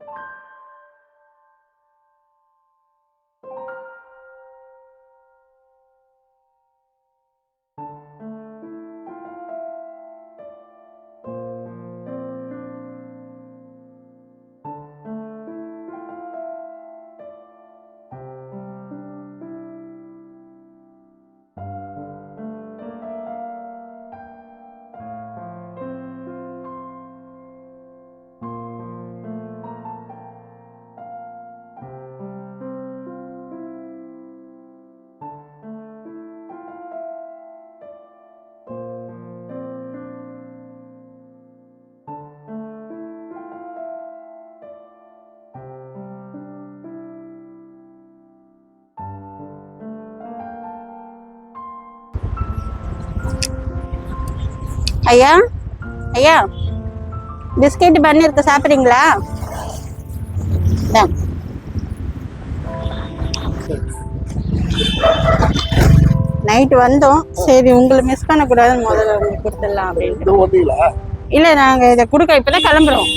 you ஐயா? ஐயா biscuit பண்ணி இருக்கு சாப்பிட்றீங்களா? நைட் வந்தோம். சரி உங்களை மிஸ் பண்ணக்கூடாதுன்னு முதல்ல உங்களுக்கு கொடுத்துடலாம் அப்படின்ட்டு. வந்தீங்களா இல்ல நாங்க இதை கொடுக்க இப்பதான் கிளம்புறோம்.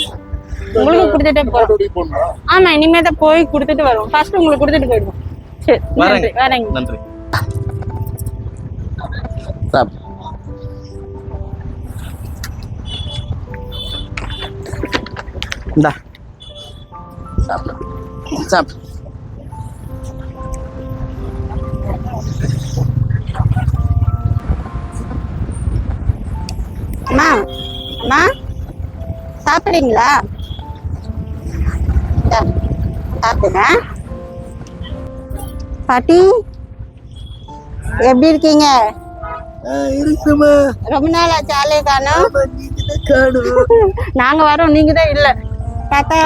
உங்களுக்கு கொடுத்துட்டே போறோம். மறுபடியும் போனா ஆமா இனிமே தான் போய் கொடுத்துட்டு வரோம் ஃபர்ஸ்ட் உங்களுக்கு கொடுத்துட்டு போயிடுவோம். சரி நன்றி வரேங்க. நன்றி. இந்தா. சாப்பிடு. சாப்பிடு. அம்மா அம்மா சாப்பிடுறீங்களா? சாப்பிடுங்க. பாட்டி எப்படி இருக்கீங்க? இருக்குமா ரொம்ப நாள் ஆச்சு ஆளே காணும். நாங்க வரோம் நீங்க தான் இல்ல. தாத்தா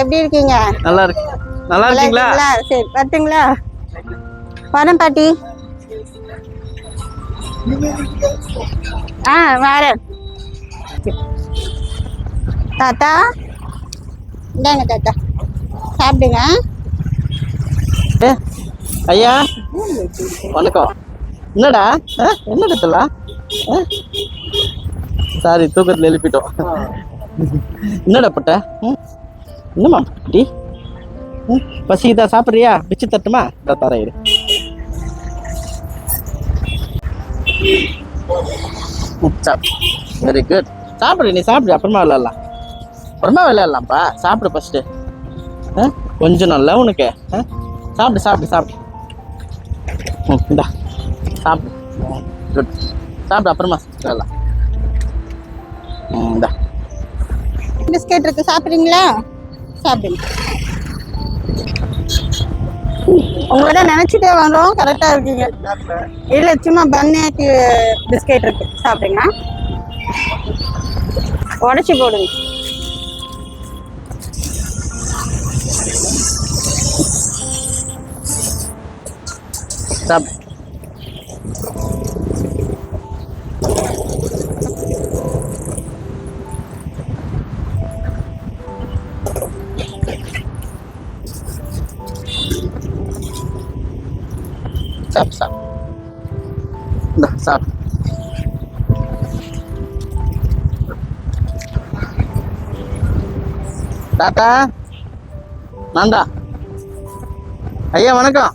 எப்படி இருக்கீங்க? நல்லா இருக்கு. நல்லா இருக்கீங்களா? சரி வரட்டுங்களா? வரேன் பாட்டி. ஆ வரேன். தாத்தா இந்தாங்க தாத்தா. சாப்பிடுங்க. ஐயா வணக்கம். என்னடா? ஆ, என்ன கத்தலா சாரி தூக்கத்துல எழுப்பிட்டோம். என்னடா பட்ட? ம்? என்னம்மா டீ ம், பசிக்குதா சாப்பிட்றியா? பிச்சு தட்டுமா? இரு. வெரி குட் சாப்பிடு நீ சாப்பிடு. அப்புறமா விளையாடலாம். அப்புறமா விளையாடலாம்ப்பா. சாப்பிடு ஃபஸ்ட்டு கொஞ்சம் நல்லா உனக்கு? சாப்பிடு சாப்பிடு சாப்பிடு. ம் இந்தா. சாப்பிடு. குட் சாப்பிடு அப்புறமா விளையாடலாம். ம் இந்தா. பிஸ்கெட் இருக்கு சாப்பிட்றீங்களா? சாப்பிடுங்க. உங்களோட தான் நினைச்சிட்டே வரோம் கரெக்டா இருக்கீங்க. இல்ல சும்மா பன்னேக்கு பிஸ்கெட் இருக்கு சாப்பிடுங்க உடச்சி போடுங்க. சாப்பிடு சாப்பிடு சாப்பிடு இந்தா சாப்பிடு தாத்தா நான்தா ஐயா வணக்கம்.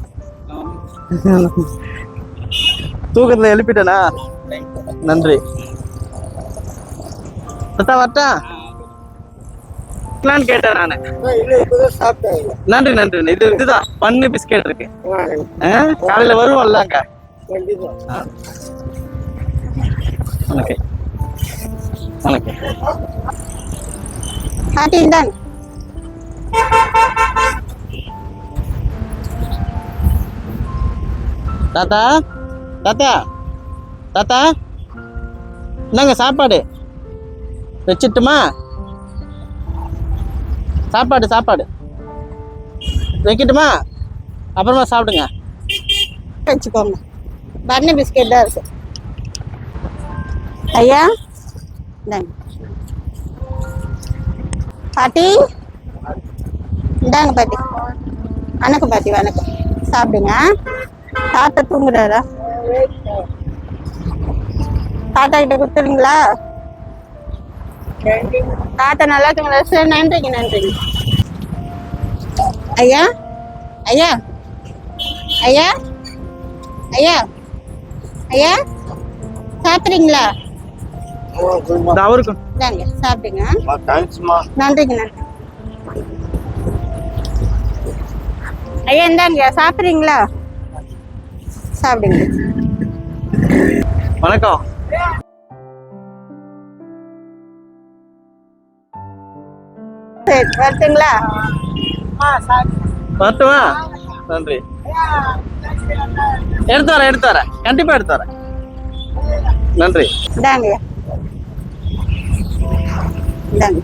தூக்கத்தில் எழுப்பிட்டேனா? நன்றி. தாத்தா வரட்டா? இருக்கலான்னு கேட்டேன் நானு. நன்றி நன்றி இது இதுதான். பண்ணு பிஸ்கெட் இருக்கு. காலையில வருவோம்ல அங்க? தாத்தா தாத்தா தாத்தா. என்னங்க சாப்பாடு. வச்சிட்டுமா? சாப்பாடு சாப்பாடு. வைக்கட்டுமா? அப்புறமா சாப்பிடுங்க. வச்சுக்கோங்க. பன்னு பிஸ்கெட் தான் இருக்கு. ஐயா இந்தாங்க. பாட்டி இந்தாங்க பாட்டி. வணக்கம் பாட்டி வணக்கம். சாப்பிடுங்க. தாத்தா தூங்குறாரா? தாத்தா கிட்ட கொடுத்துருங்களா தாத்தா நல்லா இருக்குங்களா? சரி நன்றிங்க நன்றிங்க. ஐயா? ஐயா? ஐயா? ஐயா? ஐயா? சாப்பிட்றீங்களா இந்த அவருக்கு. இந்தாங்க சாப்பிடுங்க. நன்றிங்க நன்றி. ஐயா இந்தாங்க சாப்பிட்றீங்களா? சாப்பிடுங்க. வணக்கம். சரி. வரட்டுங்களா வரட்டுமா நன்றி. எடுத்து வரேன் எடுத்து வரேன். கண்டிப்பா எடுத்து வரேன். நன்றி. இந்தாங்க. இந்தாங்க.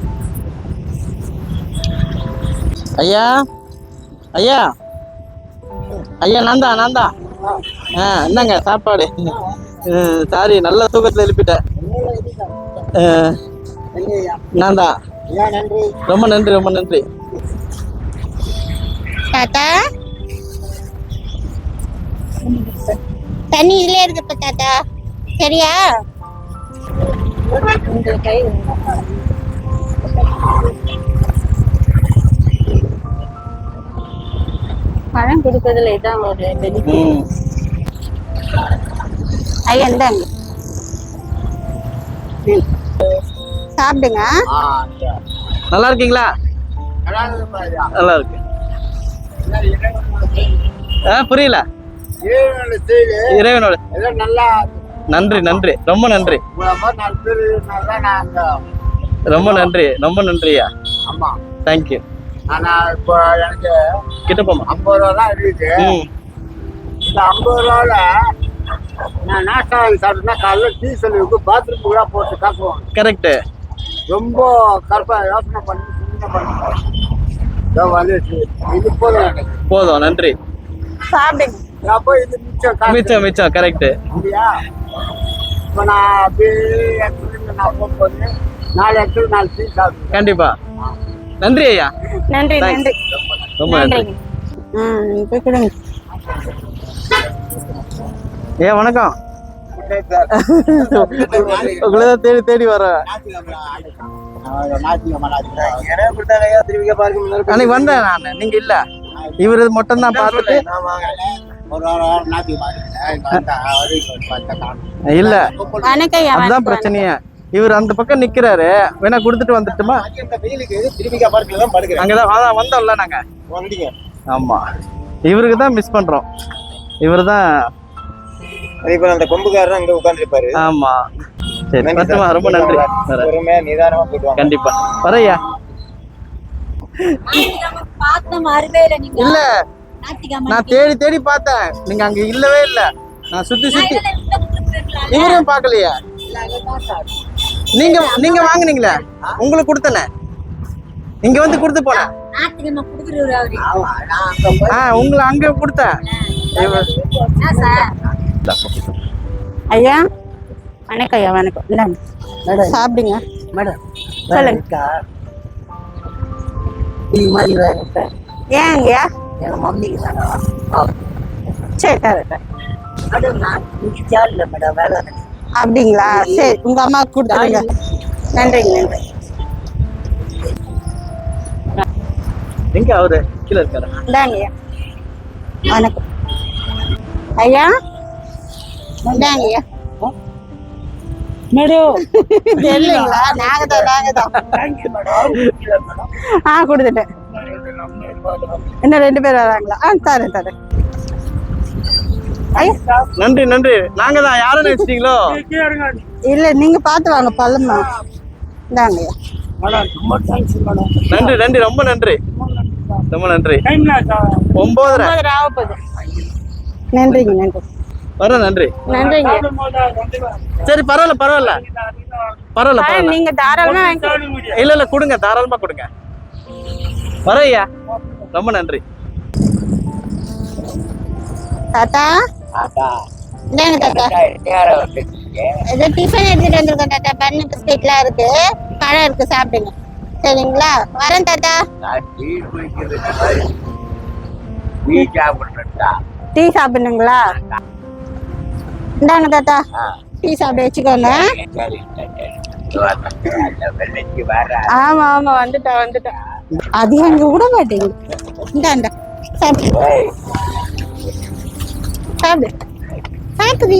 ஐயா? ஐயா? ஐயா நான் தான் நான் தான் ஆ என்னங்க சாப்பாடு. சாரி நல்ல தூக்கத்தில் எழுப்பிட்டேன். நான் தான் ரொம்ப நன்றி ரொம்ப நன்றி. தாத்தா? தண்ணி இதுல இருக்கு இப்ப தாத்தா. சரியா? பழம் கொடுக்கறதுல இதான் ஒரு பெனிஃபிட் ஐயா இந்தாங்க. சாப்பிடுங்க. நல்லா இருக்கீங்களா? நல்லா இருக்கு. ஆ புரியல. இறைவனோட. நன்றி நன்றி. ரொம்ப நன்றி. ரொம்ப நன்றி ரொம்ப நன்றியா ஆமா. தேங்க்யூ ஆனா இப்போ எனக்கு கிட்ட போமா ஐம்பது ரூபா தான் இருக்கு ம். இந்த ஐம்பது ரூபால நான் நாஷ்டா வாங்கி சாப்பிட்டேன்னா காலைல டீசல் இருக்கு பாத்ரூம் கூட போட்டு காசு கரெக்டு ரொம்ப கருப்பா யோசனை பண்ணி சின்ன பண்ணி இதோ வந்துச்சு. இது போதும். போதும் நன்றி. சாப்பிடுங்க. அப்போ இது மிச்சம் மிச்சம் மிச்சம் கரெக்டு இல்லையா இப்போ நான் அப்படியே நான் போகும்போது நாலு இடத்துல நாலு டீ சாப்பிடுவேன். கண்டிப்பா. நன்றி ஐயா. நன்றி. நன்றி. ரொம்ப நன்றி. ம் போய் கொடுங்க. ஏ வணக்கம். உங்களை தான் தேடி தேடி வரேன் அன்னைக்கு வந்தேன் நான். நீங்க இல்ல? இவரு மட்டும் தான் பார்த்துட்டு? இல்ல. அதுதான். பிரச்சனையே. இவர் அந்த பக்கம் நிக்கிறாரு. வேணா கொடுத்துட்டு வந்துட்டுமா? அங்கதான் அதான் வந்தோம்ல நாங்க. ஆமா. இவருக்கு தான் மிஸ் பண்றோம். இவரு தான் இப்ப அந்த கொம்புக்காரர் அங்க உட்காந்துருப்பாரு ஆமா. சரி பத்துமா ரொம்ப நன்றி. பொறுமையா நிதானமா போயிட்டு கண்டிப்பா. வரையா இல்லை நான் தேடி தேடி பார்த்தேன். நீங்க அங்க இல்லவே இல்ல. நான் சுத்தி சுத்தி. இவரையும் பார்க்கலையா. நீங்க நீங்க வாங்குனீங்களே? உங்களுக்கு கொடுத்தனே. இங்க வந்து கொடுத்து போனேன் உங்களை அங்க கொடுத்தேன். ஐயா வணக்கம் ஐயா வணக்கம். இந்தாங்க சாப்பிடுங்க. மேடம் சொல்லுங்க. ஏன் ஐயா எங்க மம்மிக்கு சரி தரேன் மேடம் மேடம் வேலை அப்படிங்களா? சரி உங்க அம்மாவுக்கு கொடுத்துருங்க. நன்றிங்க நன்றி. எங்க அவரு? கீழே இருக்காரு? வணக்கம். ஐயா? இந்தாங்க ஐயா இல்லைங்களா நாங்க தான் நாங்க தான் ஆ கொடுத்துட்டேன். இன்னும் ரெண்டு பேர் வராங்களா? ஆ தரேன் தரேன். நன்றி நன்றி. நாங்க தான் யாரும் நினைச்சிட்டீங்களோ இல்ல நீங்க பார்த்து வாங்க பழமா. இந்தாங்க நன்றி நன்றி. ரொம்ப நன்றி. ரொம்ப நன்றி. ஒன்பதரை நன்றிங்க நன்றி. வர நன்றி. நன்றிங்க. சரி பரவாயில்ல பரவாயில்ல. பரவாயில்ல நீங்க தாராளமா இல்ல இல்ல கொடுங்க தாராளமா கொடுங்க. வர ஐயா ரொம்ப நன்றி. தாத்தா? இந்தாங்க தாத்தா. ஏதோ டிஃபன் எடுத்துட்டு வந்திருக்கோம் தாத்தா. பண்ணு பிஸ்கெட்லாம் இருக்கு. பழம் இருக்கு சாப்பிடுங்க. சரிங்களா? வரேன் தாத்தா. டீ சாப்பிடுங்களா இந்தாங்க தாத்தா. டீ சாப்பிட்டு வச்சுக்கோங்க. ஆமா ஆமா வந்துட்டா வந்துட்டா அது அங்க விட மாட்டேங்குது. இந்தாண்டா சாப்பிடு. சாப்பிடு. சாப்பிடு